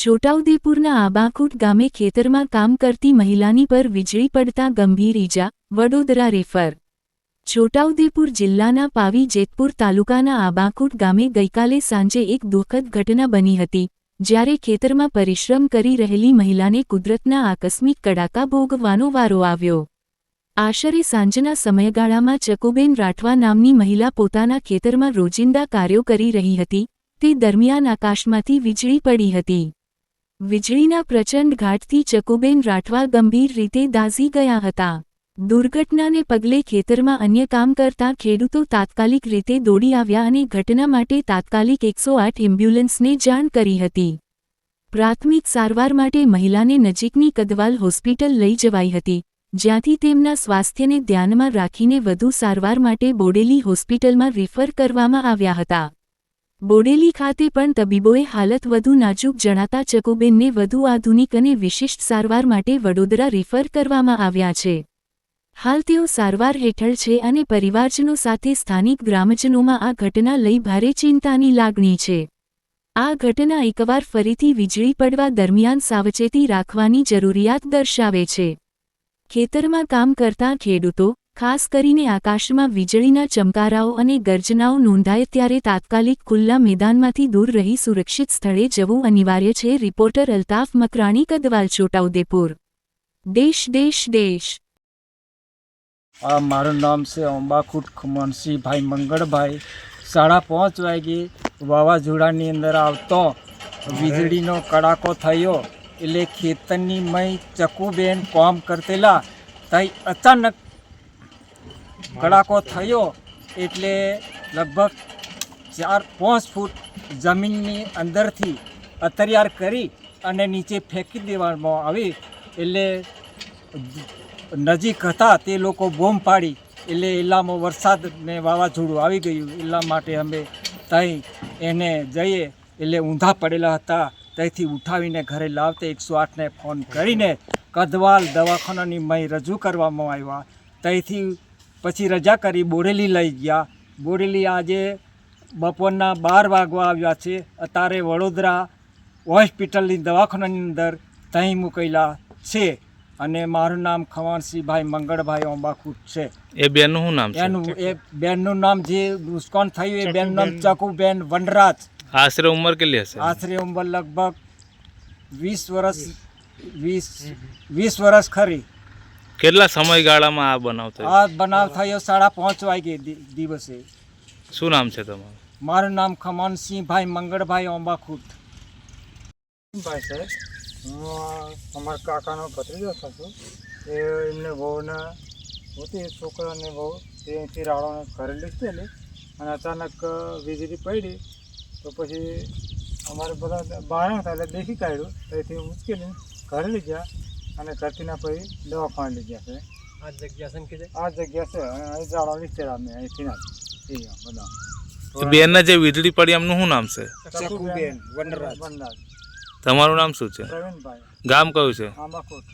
છોટાઉદેપુરના આબાખૂટ ગામે ખેતરમાં કામ કરતી મહિલાની પર વીજળી પડતા ગંભીર ઈજા, વડોદરા રેફર. છોટાઉદેપુર જિલ્લાના પાવી જેતપુર તાલુકાના આબાખૂટ ગામે ગઈકાલે સાંજે એક દુઃખદ ઘટના બની હતી, જ્યારે ખેતરમાં પરિશ્રમ કરી રહેલી મહિલાને કુદરતના આકસ્મિક કડાકા ભોગવવાનો વારો આવ્યો. આશરે સાંજના સમયગાળામાં ચકુબેન રાઠવા નામની મહિલા પોતાના ખેતરમાં રોજિંદા કાર્યો કરી રહી હતી, તે દરમિયાન આકાશમાંથી વીજળી પડી હતી. વીજળીના પ્રચંડ ઘાટથી ચકુબેન રાઠવા ગંભીર રીતે દાઝી ગયા હતા. દુર્ઘટનાને પગલે ખેતરમાં અન્ય કામ કરતા ખેડૂતો તાત્કાલિક રીતે દોડી આવ્યા અને ઘટના માટે તાત્કાલિક એકસો આઠ એમ્બ્યુલન્સને જાણ કરી હતી. પ્રાથમિક સારવાર માટે મહિલાને નજીકની કદવાલ હોસ્પિટલ લઈ જવાઈ હતી, જ્યાંથી તેમના સ્વાસ્થ્યને ધ્યાનમાં રાખીને વધુ સારવાર માટે બોડેલી હોસ્પિટલમાં રિફર કરવામાં આવ્યા હતા. બોડેલી ખાતે પણ તબીબોએ હાલત વધુ નાજુક જણાતા ચકુબેનને વધુ આધુનિક અને વિશિષ્ટ સારવાર માટે વડોદરા રિફર કરવામાં આવ્યા છે. હાલ તેઓ સારવાર હેઠળ છે અને પરિવારજનો સાથે સ્થાનિક ગ્રામજનોમાં આ ઘટના લઈ ભારે ચિંતાની લાગણી છે. આ ઘટના એકવાર ફરીથી વીજળી પડવા દરમિયાન સાવચેતી રાખવાની જરૂરિયાત દર્શાવે છે. ખેતરમાં કામ કરતા ખેડૂતો ખાસ કરીને આકાશમાં વીજળીના ચમકારાઓ અને ગર્જનાઓ નોંધાય ત્યારે તાત્કાલિક ખુલ્લા મેદાનમાંથી દૂર રહી સુરક્ષિત સ્થળે જવું અનિવાર્ય છે, રિપોર્ટર અલ્તાફ મકરાણી, કદવાલ, છોટાઉદેપુર. દેશ દેશ દેશ. મારું નામ છે અંબાખુટ ખુમનસિંહભાઈ મંગળભાઈ. સાડા પાંચ વાગે વાવાઝોડાની અંદર આવતો વીજળીનો કડાકો થયો એટલે ખેતરની મય ચકુબેન કામ કરતેલા તઈ અચાનક કડાકો થયો એટલે લગભગ ચાર પાંચ ફૂટ જમીનની અંદરથી અત્યાર કરી અને નીચે ફેંકી દેવામાં આવી. એટલે નજીક હતા તે લોકો બોમ્બ પાડી એટલે એલામાં વરસાદ ને વાવાઝોડું આવી ગયું. એટલા માટે અમે ત્યાં એને જઈએ એટલે ઊંધા પડેલા હતા. ત્યાંથી ઉઠાવીને ઘરે લાવતે એકસો આઠને ફોન કરીને કદવાલ દવાખાનાની મય રજૂ કરવામાં આવ્યા. ત્યાંથી પછી રજા કરી બોરેલી લઈ ગયા. બોરેલી આજે બપોરના બાર વાગવા આવ્યા છે. અત્યારે વડોદરા હોસ્પિટલની દવાખાનાની અંદર તહીં મૂકેલા છે અને મારું નામ ખવાણસિંહભાઈ મંગળભાઈ અંબાખુટ છે. એ બેનનું શું નામ છે? એનું એ બેનનું નામ જે નુસ્કાન થયું એ બેનનું નામ ચકુબેન વનરાજ. આશરે ઉંમર કેટલી હશે? આશરે ઉંમર લગભગ વીસ વર્ષ વીસ વીસ વર્ષ ખરી. કેટલા સમયગાળામાં આ બનાવ થયો? આ બનાવ થયો સાડા પાંચ વાગે દિવસે. શું નામ છે તમારું? મારું નામ ખમનસિંહભાઈ મંગળભાઈ અંબાખુટ. ભાઈ છે હું અમારા કાકાનો ભત્રીજો છું. એ એમને બહુને હતી છોકરાને બહુ તે અહીંથી રાડોને ઘરે લીધેલી અને અચાનક વીજળી પડી તો પછી અમારે બધા બહાર હતા એટલે દેખી કાઢ્યું. તેથી મુશ્કેલી ઘરે લઈ ગયા. અને ધરતીના પછી દવાખાને લઈ ગયા છે. આ જગ્યા છે ને આ જગ્યા છે અને અહીં જાડો લીધેલા અમે અહીંથી ના. બધા. એ બેનને જે વીજળી પડી એમનું શું નામ છે? ચકુબેન વનરાજ. તમારું નામ શું છે? ગામ કયું છે? આંબાકોટ.